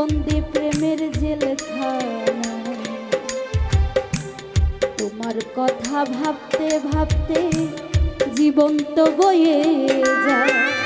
বন্দি প্রেমের জেলখানা। তোমার কথা ভাবতে ভাবতে জীবন্ত বয়ে যায়।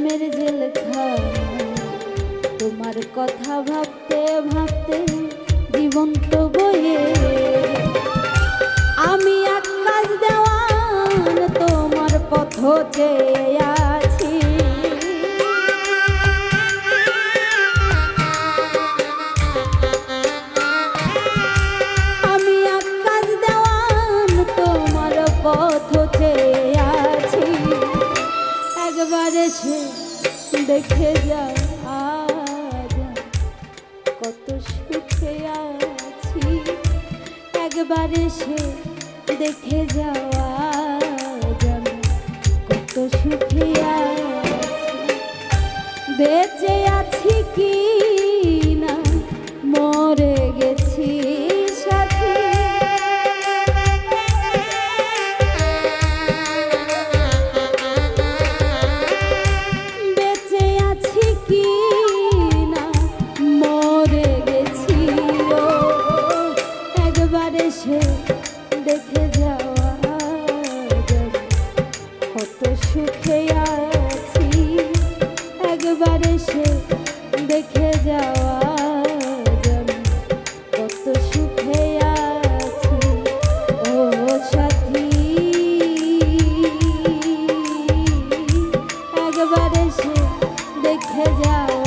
প্রেমের জেলখানা। তোমার কথা ভাবতে ভাবতে জীবন তো বয়ে আমি আকাশ দেওয়ান তোমার পথ চেয়ে আছি। দেখে যাও আজ কত সুখে আছি। একবার এসে দেখে যাও সুখে আছি, একবার এসে দেখে যাওয়া কত সুখে আছি, ও সাথী। একবার এসে দেখে যাওয়া